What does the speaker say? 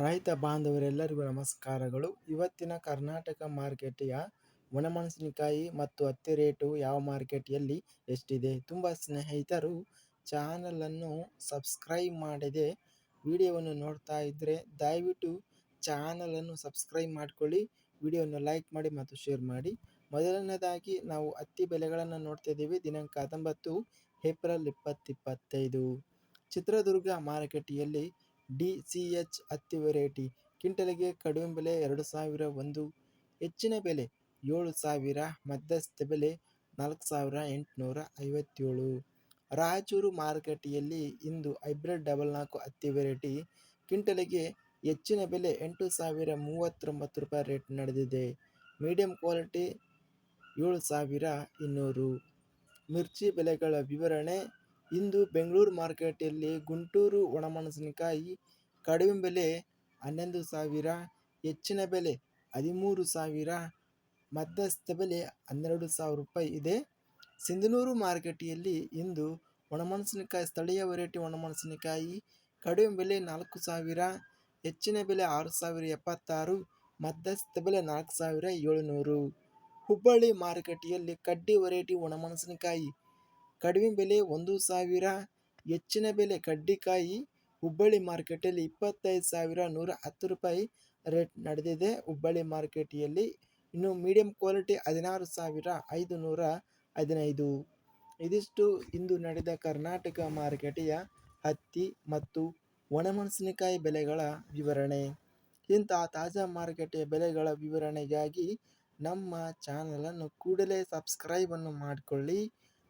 ರೈತ ಬಾಂಧವರೆಲ್ಲರಿಗೂ ನಮಸ್ಕಾರಗಳು. ಇವತ್ತಿನ ಕರ್ನಾಟಕ ಮಾರ್ಕೆಟಿಯ ಒಣಮೆಣಸಿನಕಾಯಿ ಮತ್ತು ಹತ್ತಿ ರೇಟು ಯಾವ ಮಾರ್ಕೆಟಿಯಲ್ಲಿ ಎಷ್ಟಿದೆ ತುಂಬ ಸ್ನೇಹಿತರು ಚಾನಲನ್ನು ಸಬ್ಸ್ಕ್ರೈಬ್ ಮಾಡದೆ ವಿಡಿಯೋವನ್ನು ನೋಡ್ತಾ ಇದ್ದರೆ ದಯವಿಟ್ಟು ಚಾನಲನ್ನು ಸಬ್ಸ್ಕ್ರೈಬ್ ಮಾಡಿಕೊಳ್ಳಿ, ವಿಡಿಯೋವನ್ನು ಲೈಕ್ ಮಾಡಿ ಮತ್ತು ಶೇರ್ ಮಾಡಿ. ಮೊದಲನೇದಾಗಿ ನಾವು ಹತ್ತಿ ಬೆಲೆಗಳನ್ನು ನೋಡ್ತಾ ಇದ್ದೀವಿ. ದಿನಾಂಕ ಹತ್ತೊಂಬತ್ತು ಏಪ್ರಿಲ್ ಇಪ್ಪತ್ತಿಪ್ಪತ್ತೈದು ಚಿತ್ರದುರ್ಗ ಮಾರುಕಟ್ಟೆಯಲ್ಲಿ ಡಿ ಸಿ ಎಚ್ ಹತ್ತಿ ವೆರೈಟಿ ಕ್ವಿಂಟಲ್ಗೆ ಕಡಿಮೆ ಬೆಲೆ ಎರಡು ಸಾವಿರ ಒಂದು, ಹೆಚ್ಚಿನ ಬೆಲೆ ಏಳು ಸಾವಿರ, ಮಧ್ಯಸ್ಥ ಬೆಲೆ ನಾಲ್ಕು ಸಾವಿರ ಎಂಟುನೂರ ಐವತ್ತೇಳು. ರಾಯಚೂರು ಮಾರುಕಟ್ಟೆಯಲ್ಲಿ ಇಂದು ಹೈಬ್ರಿಡ್ ಡಬಲ್ ನಾಲ್ಕು ಹತ್ತಿ ವೆರೈಟಿ ಕ್ವಿಂಟಲ್ಗೆ ಹೆಚ್ಚಿನ ಬೆಲೆ ಎಂಟು ಸಾವಿರ ಮೂವತ್ತೊಂಬತ್ತು ರೂಪಾಯಿ ರೇಟ್ ನಡೆದಿದೆ. ಮೀಡಿಯಂ ಕ್ವಾಲಿಟಿ ಏಳು ಸಾವಿರ ಇನ್ನೂರು. ಮಿರ್ಚಿ ಬೆಲೆಗಳ ವಿವರಣೆ ಇಂದು ಬೆಂಗಳೂರು ಮಾರ್ಕೆಟಲ್ಲಿ ಗುಂಟೂರು ಒಣಮೆಣಸಿನಕಾಯಿ ಕಡಿಮೆ ಬೆಲೆ ಹನ್ನೊಂದು ಸಾವಿರ, ಹೆಚ್ಚಿನ ಬೆಲೆ ಹದಿಮೂರು ಸಾವಿರ, ಮಧ್ಯಸ್ಥ ಬೆಲೆ ಹನ್ನೆರಡು ಸಾವಿರ ರೂಪಾಯಿ ಇದೆ. ಸಿಂಧನೂರು ಮಾರುಕಟ್ಟೆಯಲ್ಲಿ ಇಂದು ಒಣಮೆಣಸಿನಕಾಯಿ, ಸ್ಥಳೀಯ ವೆರೈಟಿ ಒಣಮೆಣಸಿನಕಾಯಿ ಕಡಿಮೆ ಬೆಲೆ ನಾಲ್ಕು ಸಾವಿರ, ಹೆಚ್ಚಿನ ಬೆಲೆ ಆರು ಸಾವಿರ ಎಪ್ಪತ್ತಾರು, ಮಧ್ಯಸ್ಥ ಬೆಲೆ ನಾಲ್ಕು ಸಾವಿರ ಏಳುನೂರು. ಹುಬ್ಬಳ್ಳಿ ಮಾರುಕಟ್ಟೆಯಲ್ಲಿ ಕಡ್ಡಿ ವೆರೈಟಿ ಒಣಮೆಣಸಿನಕಾಯಿ ಕಡಿಮೆ ಬೆಲೆ ಒಂದು ಸಾವಿರ, ಹೆಚ್ಚಿನ ಬೆಲೆ ಕಡ್ಡಿಕಾಯಿ ಹುಬ್ಬಳ್ಳಿ ಮಾರ್ಕೆಟಲ್ಲಿ ಇಪ್ಪತ್ತೈದು ಸಾವಿರ ನೂರ ಹತ್ತು ರೂಪಾಯಿ ರೇಟ್ ನಡೆದಿದೆ. ಹುಬ್ಬಳ್ಳಿ ಮಾರ್ಕೆಟಿಯಲ್ಲಿ ಇನ್ನು ಮೀಡಿಯಂ ಕ್ವಾಲಿಟಿ ಹದಿನಾರು ಸಾವಿರ ಐದು ನೂರ ಹದಿನೈದು. ಇದಿಷ್ಟು ಇಂದು ನಡೆದ ಕರ್ನಾಟಕ ಮಾರುಕಟ್ಟೆಯ ಹತ್ತಿ ಮತ್ತು ಒಣಮೆಣಸಿನಕಾಯಿ ಬೆಲೆಗಳ ವಿವರಣೆ. ಇಂತಹ ತಾಜಾ ಮಾರುಕಟ್ಟೆಯ ಬೆಲೆಗಳ ವಿವರಣೆಗಾಗಿ ನಮ್ಮ ಚಾನಲನ್ನು ಕೂಡಲೇ ಸಬ್ಸ್ಕ್ರೈಬನ್ನು ಮಾಡಿಕೊಳ್ಳಿ.